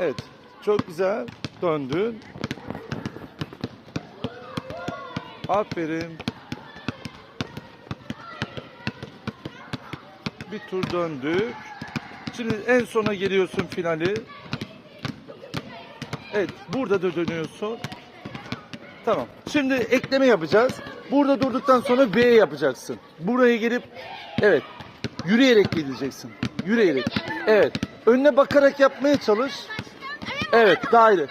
Evet. Çok güzel. Döndün. Aferin. Bir tur döndük. Şimdi en sona geliyorsun finali. Evet. Burada da dönüyorsun. Tamam. Şimdi ekleme yapacağız. Burada durduktan sonra V yapacaksın. Buraya gelip evet yürüyerek gideceksin. Yürüyerek. Evet. Önüne bakarak yapmaya çalış. Evet, daire.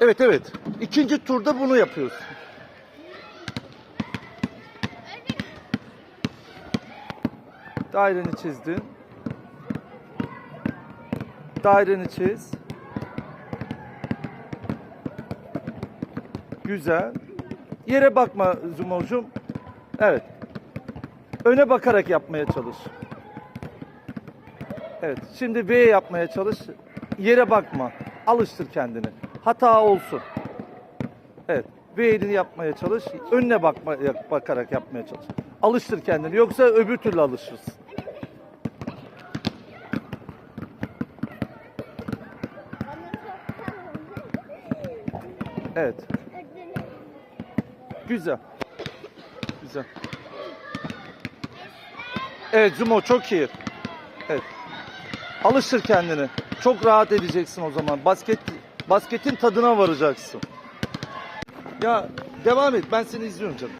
Evet, evet. İkinci turda bunu yapıyorsun. Daireni çizdin. Daireni çiz. Güzel. Yere bakma Zumor'cum. Evet. Öne bakarak yapmaya çalış. Evet. Şimdi V yapmaya çalış. Yere bakma. Alıştır kendini. Hata olsun. Evet. V'ni yapmaya çalış. Önüne bakma, bakarak yapmaya çalış. Alıştır kendini. Yoksa öbür türlü alışırsın. Evet. Güzel. Güzel. Evet Zumo çok iyi. Evet. Alıştır kendini. Çok rahat edeceksin o zaman. Basket basketin tadına varacaksın. Ya devam et. Ben seni izliyorum canım.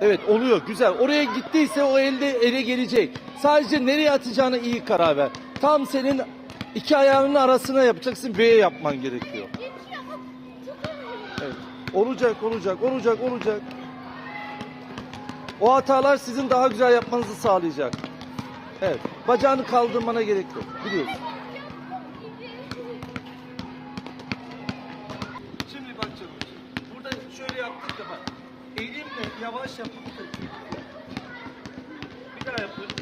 Evet oluyor güzel. Oraya gittiyse o elde ele gelecek. Sadece nereye atacağına iyi karar ver. Tam senin iki ayağının arasına yapacaksın. V'ye yapman gerekiyor. Evet. Olacak, olacak, olacak, olacak. O hatalar sizin daha güzel yapmanızı sağlayacak. Evet. Bacağını kaldırmana gerek yok. Biliyorsun. Şimdi bak canım. Burada şöyle yaptık da bak. Elimle yavaş yapıp bir daha yapıyorum.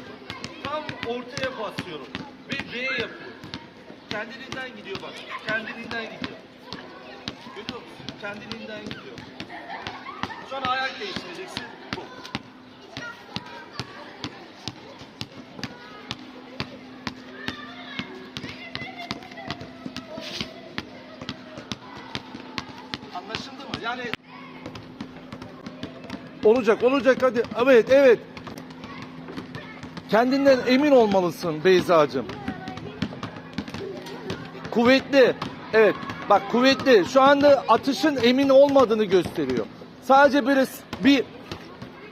Tam ortaya basıyorum. Ve V yapıyorum. Kendiliğinden gidiyor bak. Kendiliğinden gidiyor. Görüyor musun? Kendiliğinden gidiyor. Sonra ayak değiştireceksin. Bu. Yani olacak, olacak hadi. Evet, evet. Kendinden emin olmalısın Beyza'cığım. Kuvvetli. Evet. Bak kuvvetli. Şu anda atışın emin olmadığını gösteriyor. Sadece böyle bir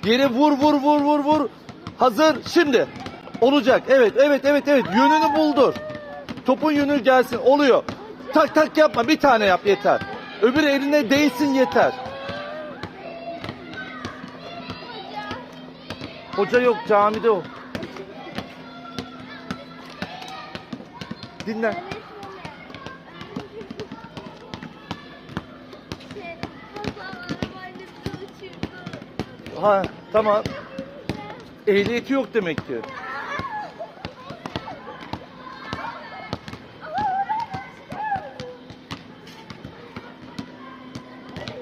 yere vur vur vur vur vur. Hazır. Şimdi. Olacak. Evet, evet, evet, evet. Yönünü buldur. Topun yönü gelsin. Oluyor. Tak tak yapma. Bir tane yap yeter. Öbür eline değsin yeter. Hoca yok camide o. Dinle. Ha tamam. Ehliyeti yok demek ki.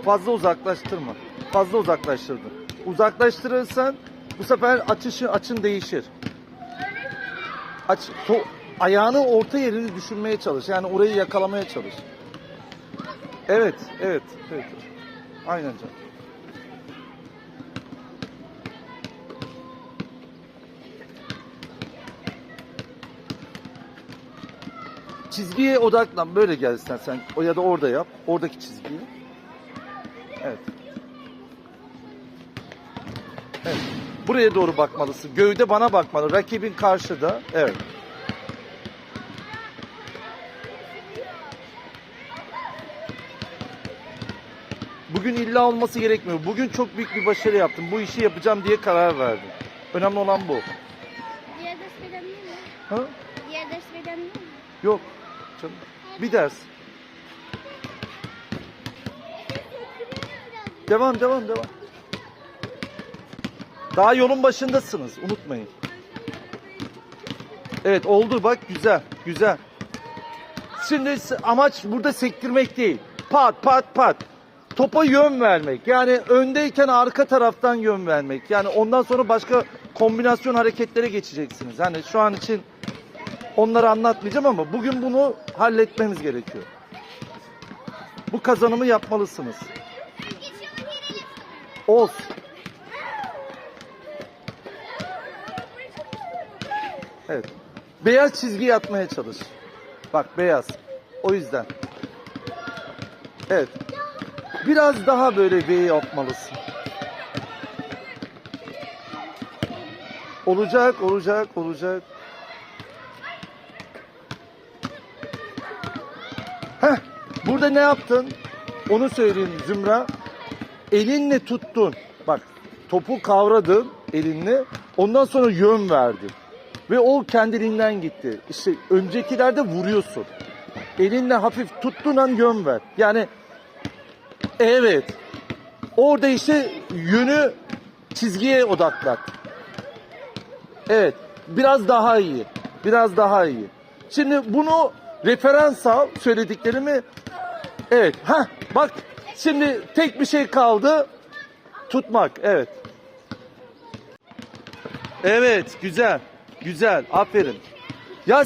Fazla uzaklaştırma. Fazla uzaklaştırdın. Uzaklaştırırsan bu sefer açışı açın değişir. Aç to, ayağını orta yerini düşünmeye çalış. Yani orayı yakalamaya çalış. Evet, evet, evet. Aynen canım. Çizgiye odaklan. Böyle gel istersen. O ya da orada yap. Oradaki çizgiyi. Evet. Evet. Buraya doğru bakmalısın. Gövde bana bakmalı. Rakibin karşıda. Evet. Bugün illa olması gerekmiyor. Bugün çok büyük bir başarı yaptım. Bu işi yapacağım diye karar verdim. Önemli olan bu. Diğer ders verebilir mi? Ha? Diğer ders verebilir mi? Yok. Canım. Bir ders. Devam, devam, devam. Daha yolun başındasınız. Unutmayın. Evet oldu bak güzel, güzel. Şimdi amaç burada sektirmek değil. Pat pat pat. Topa yön vermek. Yani öndeyken arka taraftan yön vermek. Yani ondan sonra başka kombinasyon hareketlere geçeceksiniz. Hani şu an için Onları anlatmayacağım ama bugün bunu halletmemiz gerekiyor. Bu kazanımı yapmalısınız. Olsun. Evet. Beyaz çizgi yatmaya çalış. Bak beyaz. O yüzden. Evet. Biraz daha böyle V yapmalısın. Olacak, olacak, olacak. Heh, burada ne yaptın? Onu söyleyeyim Zümra. Elinle tuttun. Bak topu kavradın elinle. Ondan sonra yön verdin. Ve o kendiliğinden gitti. İşte öncekilerde vuruyorsun. Elinle hafif tuttuğun an yön ver. Yani evet. Orada işte yönü çizgiye odaklat. Evet. Biraz daha iyi. Biraz daha iyi. Şimdi bunu referans al söylediklerimi. Evet. Ha bak şimdi tek bir şey kaldı. Tutmak. Evet. Evet. Güzel. Güzel. Aferin. Ya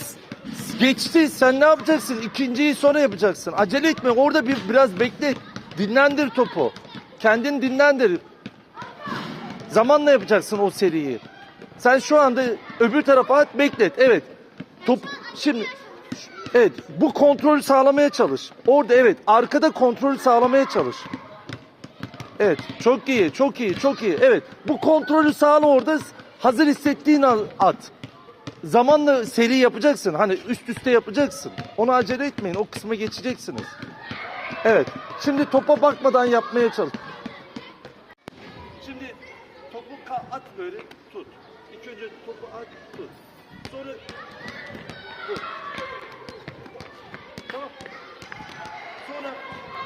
geçti. Sen ne yapacaksın? İkinciyi sonra yapacaksın. Acele etme. Orada bir biraz bekle. Dinlendir topu. Kendini dinlendir. Zamanla yapacaksın o seriyi. Sen şu anda öbür tarafa at beklet. Evet. Top şimdi evet bu kontrolü sağlamaya çalış. Orada evet arkada kontrolü sağlamaya çalış. Evet çok iyi çok iyi çok iyi. Evet bu kontrolü sağla orada hazır hissettiğin at. Zamanla seri yapacaksın. Hani üst üste yapacaksın. Onu acele etmeyin. O kısma geçeceksiniz. Evet. Şimdi topa bakmadan yapmaya çalış. Şimdi topu at böyle tut. İlk önce topu at tut. Sonra dur. Tamam. Sonra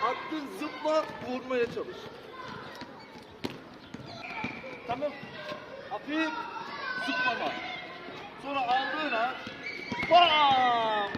attığın zıpla vurmaya çalış. Tamam. Hafif zıplama. Sonra aldığın an bam!